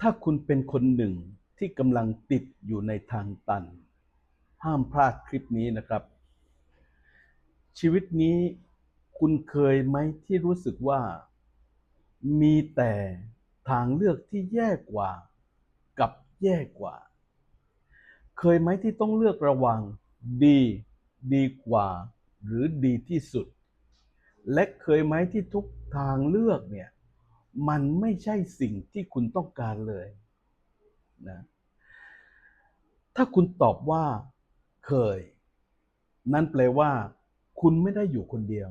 ถ้าคุณเป็นคนหนึ่งที่กำลังติดอยู่ในทางตัน ห้ามพลาดคลิปนี้นะครับ ชีวิตนี้คุณเคยไหมที่รู้สึกว่า มีแต่ทางเลือกที่แย่กว่า กับแย่กว่า เคยไหมที่ต้องเลือกระว่างดี ดีกว่า หรือดีที่สุด และเคยไหมที่ทุกทางเลือกเนี่ย มันไม่ใช่สิ่งที่คุณต้องการเลยนะถ้าคุณตอบว่าเคย นั่นแปลว่า คุณไม่ได้อยู่คนเดียว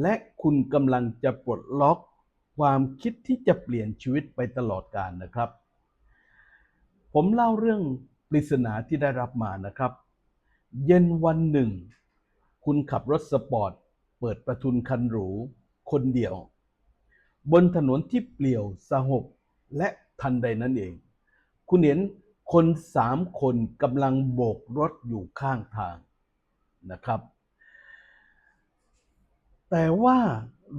และคุณกำลังจะปลดล็อกความคิดที่จะเปลี่ยนชีวิตไปตลอดกาลนะครับ ผมเล่าเรื่องปริศนาที่ได้รับมานะครับ เย็นวันหนึ่ง คุณขับรถสปอร์ต เปิดประทุนคันหรู คนเดียว บนถนนที่เปลี่ยวสงบและทันใดนั้นเอง คุณเห็นคนสามคนกำลังโบกรถอยู่ข้างทางนะครับ แต่ว่า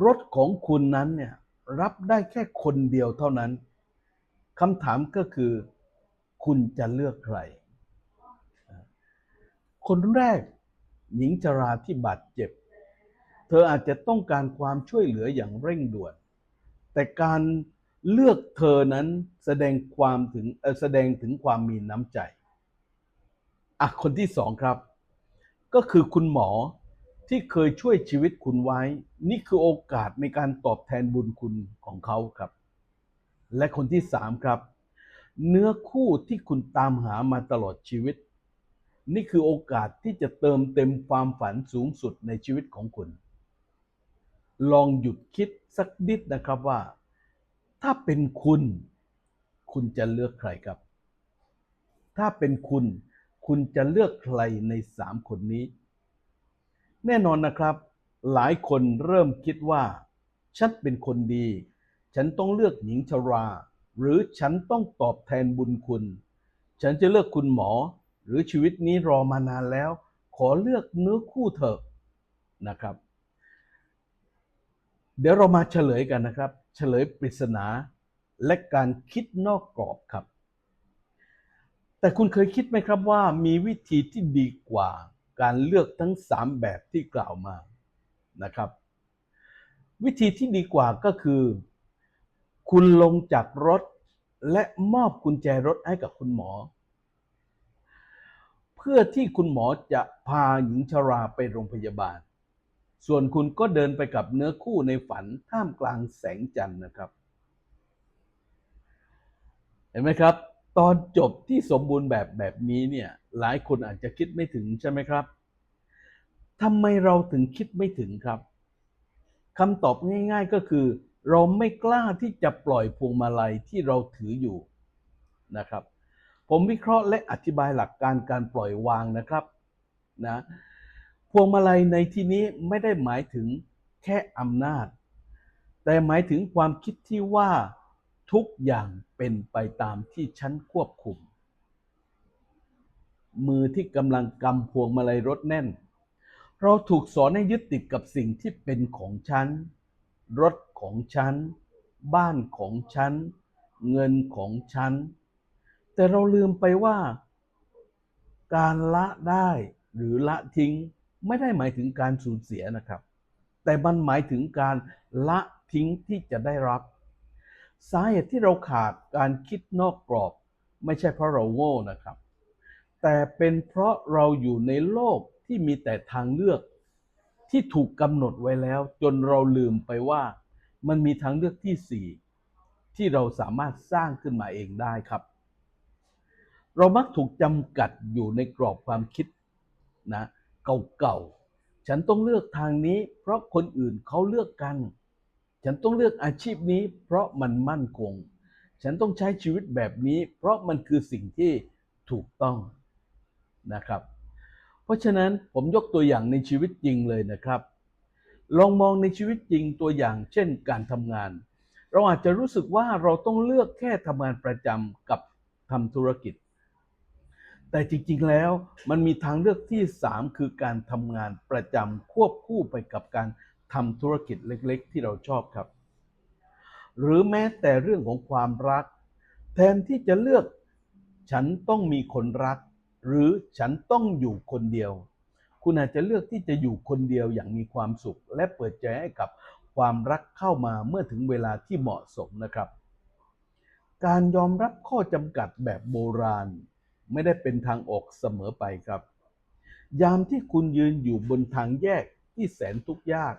รถของคุณนั้นเนี่ยรับได้แค่คนเดียวเท่านั้นคำถามก็คือคุณจะเลือกใคร คนแรกหญิงชราที่บาดเจ็บ เธออาจจะต้องการความช่วยเหลืออย่างเร่งด่วน แต่การเลือกเธอนั้นแสดงความถึงแสดงถึงความมีน้ำใจอะคนที่สองครับ ก็คือคุณหมอที่เคยช่วยชีวิตคุณไว้ นี่คือโอกาสในการตอบแทนบุญคุณของเขาครับ และคนที่สามครับ เนื้อคู่ที่คุณตามหามาตลอดชีวิต นี่คือโอกาสที่จะเติมเต็มความฝันสูงสุดในชีวิตของคุณ ลองหยุดคิดสักนิดนะครับว่า ถ้าเป็นคุณ คุณจะเลือกใครครับ ถ้าเป็นคุณ คุณจะเลือกใครในสามคนนี้ แน่นอนนะครับ หลายคนเริ่มคิดว่า ฉันเป็นคนดี ฉันต้องเลือกหญิงชรา หรือฉันต้องตอบแทนบุญคุณ ฉันจะเลือกคุณหมอ หรือชีวิตนี้รอมานานแล้ว ขอเลือกเนื้อคู่เถอะนะครับ เดี๋ยวเรามาเฉลยกันนะครับ เฉลยปริศนาและการคิดนอกกรอบครับ แต่คุณเคยคิดไหมครับว่ามีวิธีที่ดีกว่าการเลือกทั้ง 3 แบบที่กล่าวมานะครับ วิธีที่ดีกว่าก็คือ คุณลงจากรถและมอบกุญแจรถให้กับคุณหมอ เพื่อที่คุณหมอจะพาหญิงชราไปโรงพยาบาล ส่วนคุณก็เดินไปกับเนื้อคู่ในฝันท่ามกลางแสงจันทร์นะครับ เห็นไหมครับ ตอนจบที่สมบูรณ์แบบแบบนี้เนี่ยหลายคนอาจจะคิดไม่ถึงใช่ไหมครับทำไมเราถึงคิดไม่ถึงครับคำตอบง่าย ๆก็คือ เราไม่กล้าที่จะปล่อยพวงมาลัยที่เราถืออยู่นะครับ ผมวิเคราะห์และอธิบายหลักการการปล่อยวางนะครับนะ พวงมาลัยในที่นี้ไม่ได้หมายถึงแค่อำนาจ แต่หมายถึงความคิดที่ว่าทุกอย่างเป็นไปตามที่ฉันควบคุม มือที่กำลังกำพวงมาลัยรถแน่น เราถูกสอนให้ยึดติดกับสิ่งที่เป็นของฉัน รถของฉัน บ้านของฉัน เงินของฉัน แต่เราลืมไปว่า การละได้หรือละทิ้ง ไม่ได้หมายถึงการสูญเสียนะครับ แต่มันหมายถึงการละทิ้งที่จะได้รับ สาเหตุที่เราขาดการคิดนอกกรอบ ไม่ใช่เพราะเราโง่นะครับ แต่เป็นเพราะเราอยู่ในโลกที่มีแต่ทางเลือก ที่ถูกกำหนดไว้แล้ว จนเราลืมไปว่า มันมีทางเลือกที่สี่ที่เราสามารถสร้างขึ้นมาเองได้ครับ เรามักถูกจำกัดอยู่ในกรอบความคิดนะ เก่าๆ ฉันต้องเลือกทางนี้ เพราะคนอื่นเขาเลือกกัน ฉันต้องเลือกอาชีพนี้ เพราะมันมั่นคง ฉันต้องใช้ชีวิตแบบนี้ เพราะมันคือสิ่งที่ถูกต้องนะครับ เพราะฉะนั้นผมยกตัวอย่างในชีวิตจริงเลยนะครับ ลองมองในชีวิตจริงตัวอย่าง เช่น การทำงาน เราอาจจะรู้สึกว่าเราต้องเลือกแค่ทำงานประจำกับทำธุรกิจ แต่จริงๆแล้วมันมีทางเลือกที่ 3 คือการทำงานประจำควบคู่ไปกับการทำธุรกิจเล็กๆ ที่เราชอบครับ หรือแม้แต่เรื่องของความรัก แทนที่จะเลือก ฉันต้องมีคนรัก หรือฉันต้องอยู่คนเดียว คุณอาจจะเลือกที่จะอยู่คนเดียวอย่างมีความสุข และเปิดใจให้กับความรักเข้ามาเมื่อถึงเวลาที่เหมาะสมนะครับ การยอมรับข้อจำกัดแบบโบราณ ไม่ได้เป็นทางออกเสมอไปครับ ยามที่คุณยืนอยู่บนทางแยกที่แสนทุกข์ยาก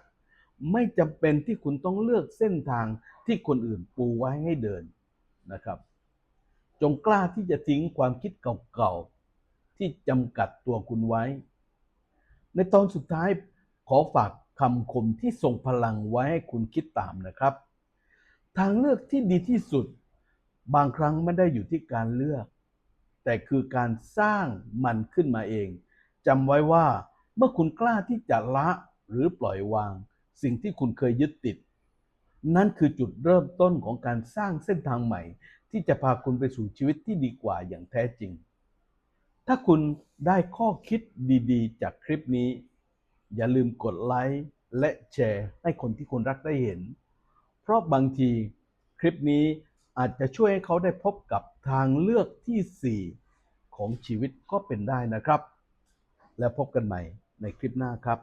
ไม่จำเป็นที่คุณต้องเลือกเส้นทางที่คนอื่นปูไว้ให้เดินนะครับ จงกล้าที่จะทิ้งความคิดเก่าๆที่จำกัดตัวคุณไว้ ในตอนสุดท้ายขอฝากคำคมที่ทรงพลังไว้ให้คุณคิดตามนะครับ ทางเลือกที่ดีที่สุด บางครั้งไม่ได้อยู่ที่การเลือก แต่คือการสร้างมันขึ้นมาเองจำไว้ว่าเมื่อคุณกล้าที่จะละหรือปล่อยวาง สิ่งที่คุณเคยยึดติด นั่นคือจุดเริ่มต้นของการสร้างเส้นทางใหม่ ที่จะพาคุณไปสู่ชีวิตที่ดีกว่าอย่างแท้จริง ถ้าคุณได้ข้อคิดดีๆ จากคลิปนี้ อย่าลืมกดไลค์และแชร์ให้คนที่คุณรักได้เห็น เพราะบางทีคลิปนี้อาจจะช่วยให้เขาได้พบกับ ทางเลือกทีสี่ 4 ของชีวิตก็เป็นได้นะครับ แล้วพบกันใหม่ในคลิปหน้าครับ